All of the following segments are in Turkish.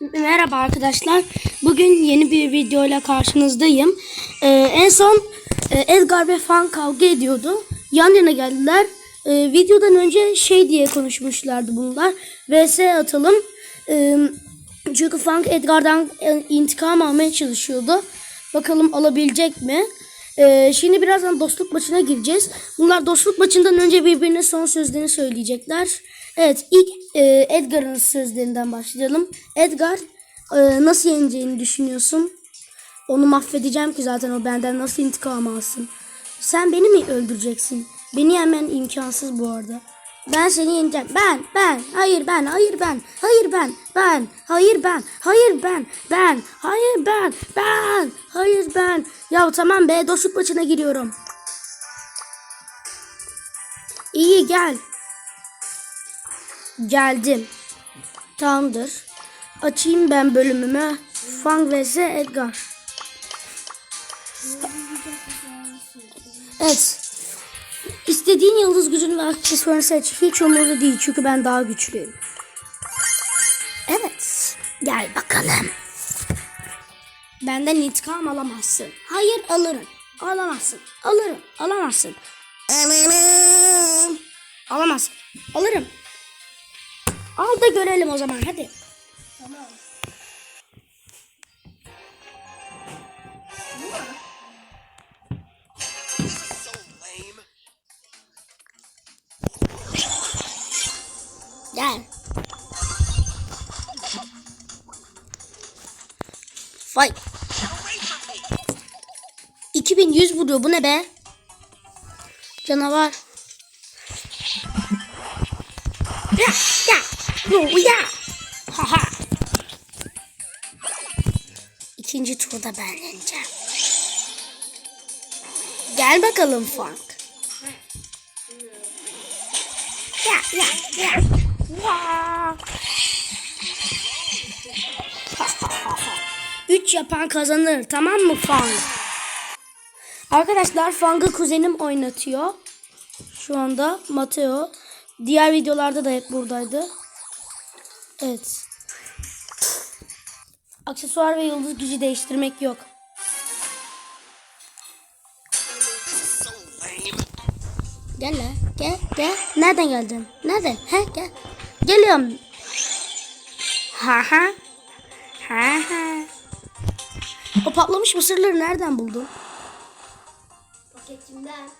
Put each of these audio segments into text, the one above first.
Merhaba arkadaşlar. Bugün yeni bir videoyla karşınızdayım. Ee, en son e, Edgar ve Fan kavga ediyordu. Yan yana geldiler. Ee, videodan önce şey diye konuşmuşlardı bunlar. VS atalım. Ee, çünkü Funk Edgar'dan e, intikam almaya çalışıyordu. Bakalım alabilecek mi? Ee, şimdi birazdan dostluk maçına gireceğiz. Bunlar dostluk maçından önce birbirine son sözlerini söyleyecekler. Evet ilk e, Edgar'ın sözlerinden başlayalım. Edgar e, nasıl yeneceğini düşünüyorsun? Onu mahvedeceğim ki zaten o benden nasıl intikam alsın. Sen beni mi öldüreceksin? Beni yemen imkansız bu arada. Ben seni yeneceğim. Ben, ben, hayır ben, hayır ben, hayır ben, ben, hayır ben, hayır ben, ben, hayır ben, ben, hayır ben. Ya tamam be dostluk maçına giriyorum. İyi gel. Geldim. Tamamdır. Açayım ben bölümümü. Fang vs Edgar. Evet. İstediğin yıldız gücünü ve aksesuarını seç. Hiç umurumda değil çünkü ben daha güçlüyüm. Evet. Gel bakalım. Benden intikam alamazsın. Hayır alırım. Alamazsın. Alırım. Alamazsın. Alırım. Alamazsın. Alırım. Al da görelim o zaman hadi. Tamam. Gel. Fight. 2100 vuruyor. Bu ne be? Canavar. Ya ya. Yo ya. Ha ha. İkinci turda ben yeneceğim. Gel bakalım Funk. Ya ya ya. Vaa. Üç yapan kazanır tamam mı Fang? Arkadaşlar Fang'ı kuzenim oynatıyor. Şu anda Mateo. Diğer videolarda da hep buradaydı. Evet. Aksesuar ve yıldız gücü değiştirmek yok. Gel la. Gel gel. Nereden geldin? Nereden? He gel. Geliyorum. Ha ha. Ha ha. O patlamış mısırları nereden buldun? Paketimden.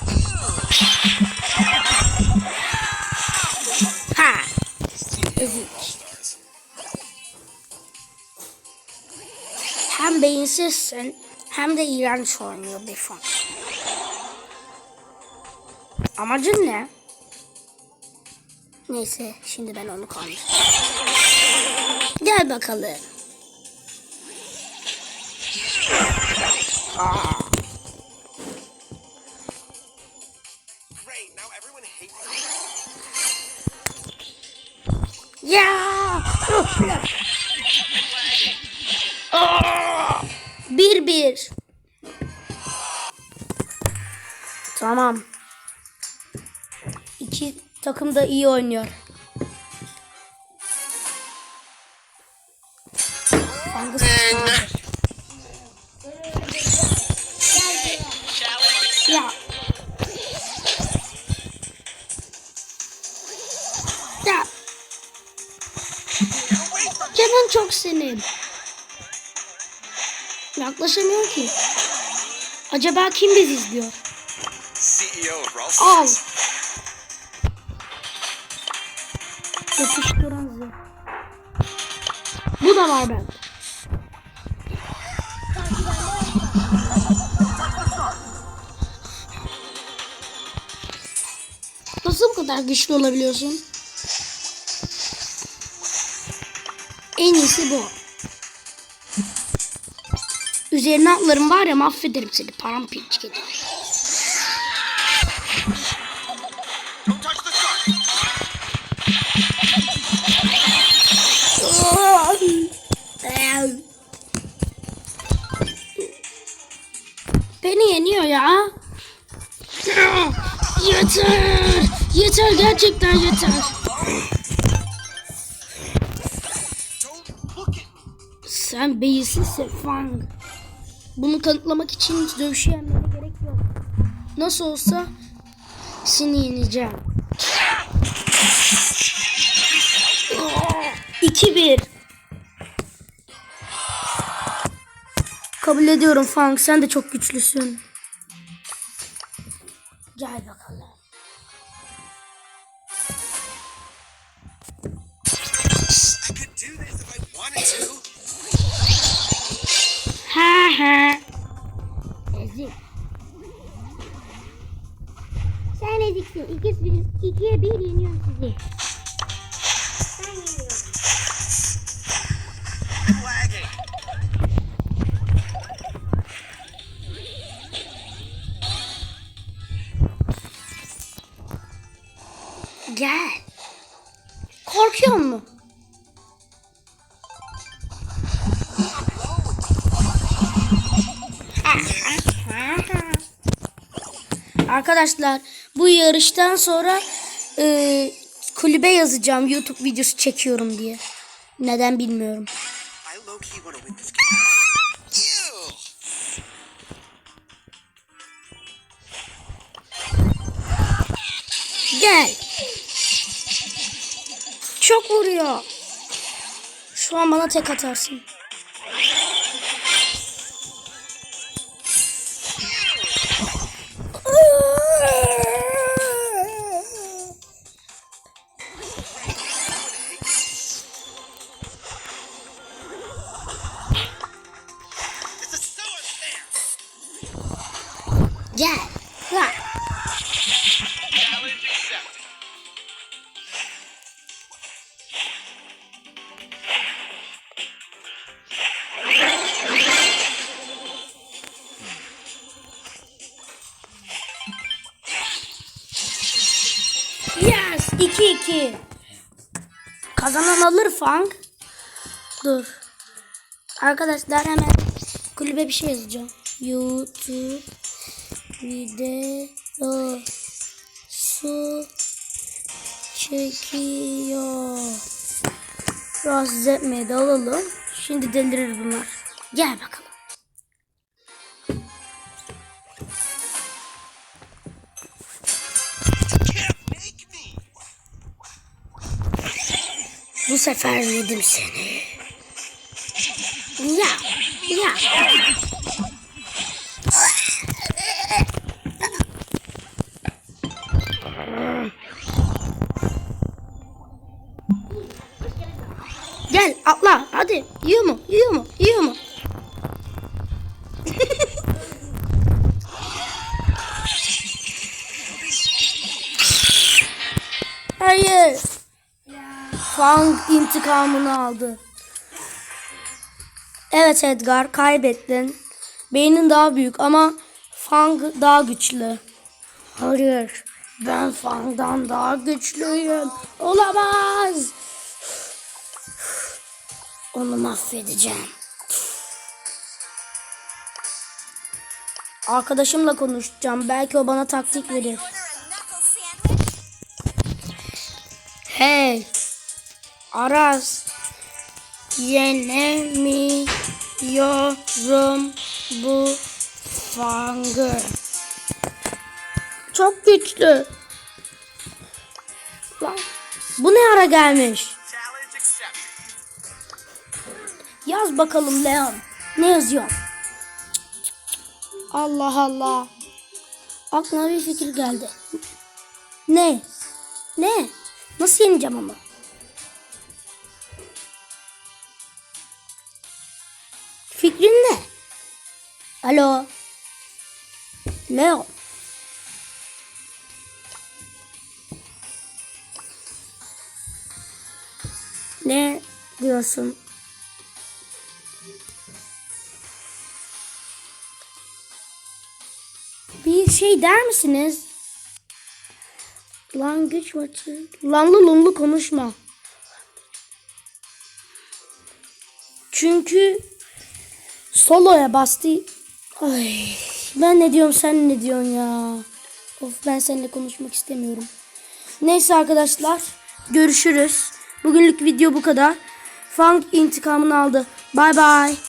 Ezik. Hem beyinsizsin hem de iğrenç oynuyor bir fan. Amacın ne? Neyse şimdi ben onu kalmışım. Gel bakalım. Great, Ya! Bir bir. Tamam. İki takım da iyi oynuyor. Hangisi çok senin. Yaklaşamıyor ki. Acaba kim bizi izliyor? Raw Al. Yapıştıran zırh. Bu da var bende. Nasıl bu kadar güçlü olabiliyorsun? En iyisi bu. Üzerine atlarım var ya mahvederim seni the shark! Beni yeniyor ya. Yeter. Yeter gerçekten yeter. Sen beyinsizsin Fang. Bunu kanıtlamak için hiç dövüşe yenmene gerek yok. Nasıl olsa seni yeneceğim. 2-1 Kabul ediyorum Fang. Sen de çok güçlüsün. Gel bakalım. I could do this if I wanted to. Ha ha. Ezik. Sen eziksin. İki, bir, ikiye bir yeniyorum sizi. Gel. Korkuyor mu? Arkadaşlar bu yarıştan sonra e, kulübe yazacağım YouTube videosu çekiyorum diye. Neden bilmiyorum. Gel. Çok vuruyor. Şu an bana tek atarsın. 2-2. Kazanan alır Fang. Dur. Arkadaşlar hemen kulübe bir şey yazacağım. YouTube videosu çekiyor. Rahatsız etmeye de alalım. Şimdi delirir bunlar. Gel bakalım. Sefer yedim seni. Ya, ya. Gel atla hadi. Yiyor mu? Yiyor mu? Yiyor mu? Hayır. Fang intikamını aldı. Evet Edgar kaybettin. Beynin daha büyük ama Fang daha güçlü. Hayır. Ben Fang'dan daha güçlüyüm. Olamaz. Onu mahvedeceğim. Arkadaşımla konuşacağım. Belki o bana taktik verir. Aras. Yenemiyorum bu fangı. Çok güçlü. Lan, bu ne ara gelmiş? Yaz bakalım Leon. Ne yazıyor? Allah Allah. Aklıma bir fikir geldi. Ne? Ne? Nasıl yeneceğim ama? Fikrin ne? Alo. Leon. Ne diyorsun? Bir şey der misiniz? Lan güç maçı. Lanlı lunlu konuşma. Çünkü soloya bastı. Ay, ben ne diyorum sen ne diyorsun ya. Of ben seninle konuşmak istemiyorum. Neyse arkadaşlar görüşürüz. Bugünlük video bu kadar. Funk intikamını aldı. Bay bay.